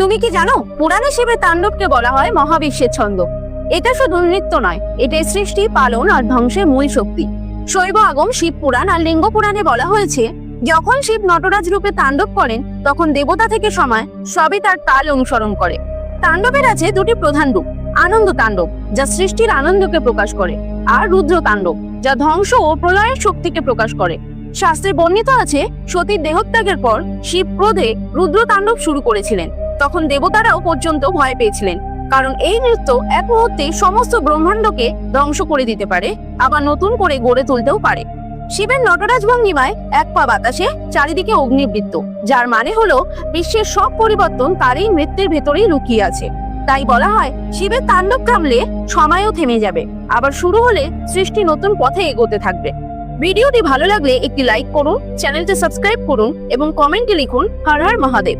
তুমি কি জানো, পুরাণে শিবের তাণ্ডবকে বলা হয় মহাবিশ্বের ছন্দ। এটা শুধু নৃত্য নয় এটা সৃষ্টি, পালন আর ধ্বংসের মূল শক্তি। শৈব আগম, শিব পুরাণ আর লিঙ্গ পুরাণে বলা হয়েছে, যখন শিব নটরাজ রূপে তাণ্ডব করেন, তখন দেবতা থেকে সময় সবই তার তাল অনুসরণ করে। তাণ্ডবের আছে দুটি প্রধান রূপ, আনন্দ তাণ্ডব, যা সৃষ্টির আনন্দকে প্রকাশ করে, আর রুদ্র তাণ্ডব, যা ধ্বংস ও প্রলয়ের শক্তিকে প্রকাশ করে। শাস্ত্রে বর্ণিত আছে, সতীর দেহত্যাগের পর শিব ক্রোধে রুদ্র তাণ্ডব শুরু করেছিলেন। তখন দেবতারাও পর্যন্ত ভয় পেয়েছিলেন। কারণ এই নৃত্য এক মুহূর্তে সমস্ত ব্রহ্মাণ্ডকে ধ্বংস করে দিতে পারে, আবার নতুন করে গড়ে তুলতেও পারে। শিবের নটরাজ ভঙ্গিমায় এক পা বাতাসে চারিদিকে অগ্নিবৃত্ত, যার মানে হলো বিশ্বের সব পরিবর্তন তার এই নৃত্যের ভেতরেই লুকিয়ে আছে। তাই বলা হয়, শিবের তাণ্ডব থামলে সময়ও থেমে যাবে, আবার শুরু হলে সৃষ্টি নতুন পথে এগোতে থাকবে। ভিডিওটি ভালো লাগলে একটি লাইক করুন, চ্যানেলটি সাবস্ক্রাইব করুন এবং কমেন্টে লিখুন, হর হর মহাদেব।